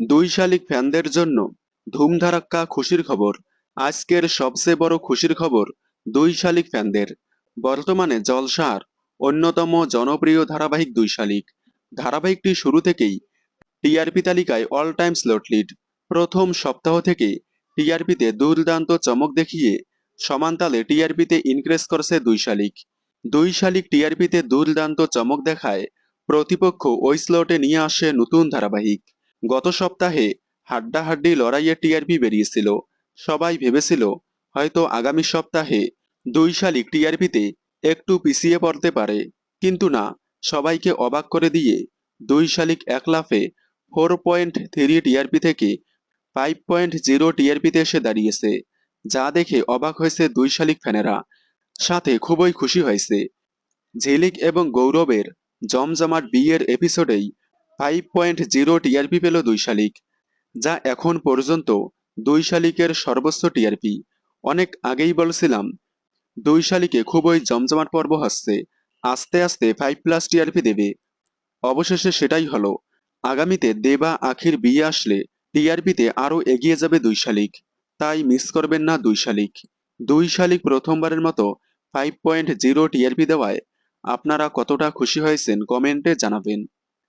দুই শালিক ফ্যানদের জন্য ধুমধারাক্কা খুশির খবর। আজকের সবচেয়ে বড় খুশির খবর দুই শালিক ফ্যানদের। বর্তমানে জলসার অন্যতম জনপ্রিয় ধারাবাহিক দুই শালিক। ধারাবাহিকটি শুরু থেকেই টিআরপি তালিকায় অল টাইম স্লট লিড প্রথম সপ্তাহ থেকে টিআরপিতে দুর্দান্ত চমক দেখিয়ে সমানতালে টিআরপিতে ইনক্রেস করছে দুই শালিক। দুই শালিক টিআরপিতে দুর্দান্ত চমক দেখায় প্রতিপক্ষ ওই স্লটে নিয়ে আসে নতুন ধারাবাহিক। গত সপ্তাহে হাড্ডাহাড্ডি লড়াইয়ে টিআরপি বেরিয়েছিল। সবাই ভেবেছিল, হয়তো আগামী সপ্তাহে দুই শালিক টিআরপিতে একটু পিছিয়ে পড়তে পারে। কিন্তু না, সবাইকে অবাক করে দিয়ে দুই শালিক এক লাফে ফোর পয়েন্ট থ্রি টিআরপি থেকে ফাইভ পয়েন্ট জিরো টিআরপিতে এসে দাঁড়িয়েছে। যা দেখে অবাক হয়েছে দুই শালিক ফ্যানেরা। সাথে খুবই খুশি হয়েছে। ঝিলিক এবং গৌরবের জমজমাট বিয়ের এপিসোডেই ফাইভ পয়েন্ট জিরো টিআরপি পেল দুই শালিক, যা এখন পর্যন্ত দুই শালিকের সর্বোচ্চ টিআরপি অনেক আগেই বলছিলাম, দুই শালিকে খুবই জমজমাট পর্ব হচ্ছে, আস্তে আস্তে ফাইভ প্লাস টিআরপি দেবে। অবশেষে সেটাই হলো, আগামীতে দেবা আখির বিয়ে আসলে টিআরপিতে আরও এগিয়ে যাবে দুই শালিক। তাই মিস করবেন না দুই শালিক। দুই শালিক প্রথমবারের মতো ফাইভ পয়েন্ট জিরো টিআরপি দেওয়ায় আপনারা কতটা খুশি হয়েছেন কমেন্টে জানাবেন।